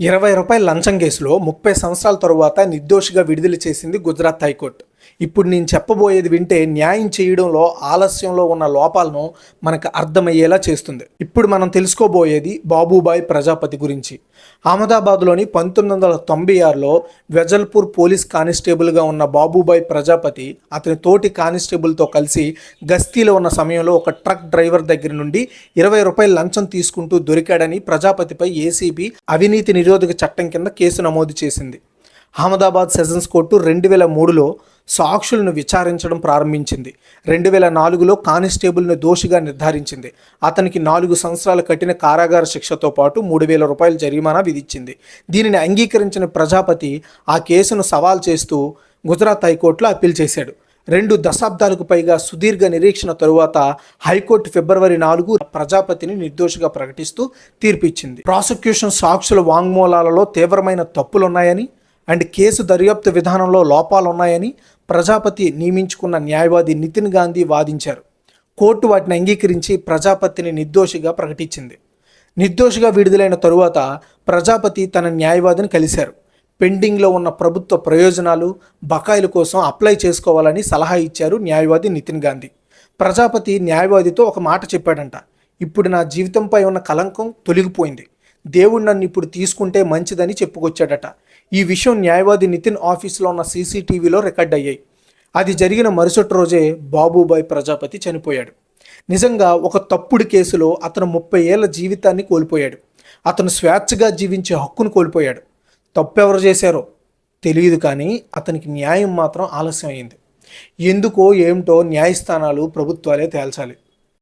ఇరవై రూపాయల లంచం కేసులో ముప్పై సంవత్సరాల తరువాత నిర్దోషిగా విడుదల చేసింది గుజరాత్ హైకోర్టు. ఇప్పుడు నేను చెప్పబోయేది వింటే న్యాయం చేయడంలో ఆలస్యంలో ఉన్న లోపాలను మనకు అర్థమయ్యేలా చేస్తుంది. ఇప్పుడు మనం తెలుసుకోబోయేది బాబుబాయ్ ప్రజాపతి గురించి. అహ్మదాబాద్లోని పంతొమ్మిది వందల తొంభై ఆరులో వెజల్పూర్ పోలీస్ కానిస్టేబుల్గా ఉన్న బాబుబాయ్ ప్రజాపతి అతని తోటి కానిస్టేబుల్తో కలిసి గస్తీలో ఉన్న సమయంలో ఒక ట్రక్ డ్రైవర్ దగ్గర నుండి ఇరవై రూపాయల లంచం తీసుకుంటూ దొరికాడని ప్రజాపతిపై ఏసీబీ అవినీతి నిరోధక చట్టం కింద కేసు నమోదు చేసింది. అహ్మదాబాద్ సెషన్స్ కోర్టు రెండు వేల మూడులో సాక్షులను విచారించడం ప్రారంభించింది. రెండు వేల నాలుగులో కానిస్టేబుల్ను దోషిగా నిర్ధారించింది. అతనికి నాలుగు సంవత్సరాల కఠిన కారాగార శిక్షతో పాటు మూడు వేల రూపాయల జరిమానా విధించింది. దీనిని అంగీకరించిన ప్రజాపతి ఆ కేసును సవాల్ చేస్తూ గుజరాత్ హైకోర్టులో అప్పీల్ చేశాడు. రెండు దశాబ్దాలకు పైగా సుదీర్ఘ నిరీక్షణ తరువాత హైకోర్టు ఫిబ్రవరి నాలుగు ప్రజాపతిని నిర్దోషిగా ప్రకటిస్తూ తీర్పిచ్చింది. ప్రాసిక్యూషన్ సాక్షుల వాంగ్మూలాలలో తీవ్రమైన తప్పులున్నాయని అండ్ కేసు దర్యాప్తు విధానంలో లోపాలున్నాయని ప్రజాపతి నియమించుకున్న న్యాయవాది నితిన్ గాంధీ వాదించారు. కోర్టు వాటిని అంగీకరించి ప్రజాపతిని నిర్దోషిగా ప్రకటించింది. నిర్దోషిగా విడుదలైన తరువాత ప్రజాపతి తన న్యాయవాదిని కలిశారు. పెండింగ్లో ఉన్న ప్రభుత్వ ప్రయోజనాలు బకాయిల కోసం అప్లై చేసుకోవాలని సలహా ఇచ్చారు న్యాయవాది నితిన్ గాంధీ. ప్రజాపతి న్యాయవాదితో ఒక మాట చెప్పాడంట. ఇప్పుడు నా జీవితంపై ఉన్న కలంకం తొలగిపోయింది. దేవుడు నన్ను ఇప్పుడు తీసుకుంటే మంచిదని చెప్పుకొచ్చాడట. ఈ విషయం న్యాయవాది నితిన్ ఆఫీస్లో ఉన్న సీసీటీవీలో రికార్డ్ అయ్యాయి. అది జరిగిన మరుసటి రోజే బాబుబాయ్ ప్రజాపతి చనిపోయాడు. నిజంగా ఒక తప్పుడు కేసులో అతను ముప్పై ఏళ్ళ జీవితాన్ని కోల్పోయాడు. అతను స్వేచ్ఛగా జీవించే హక్కును కోల్పోయాడు. తప్పెవరు చేశారో తెలియదు కానీ అతనికి న్యాయం మాత్రం ఆలస్యం అయింది ఎందుకో ఏమిటో న్యాయస్థానాలు ప్రభుత్వాలే తేల్చాలి.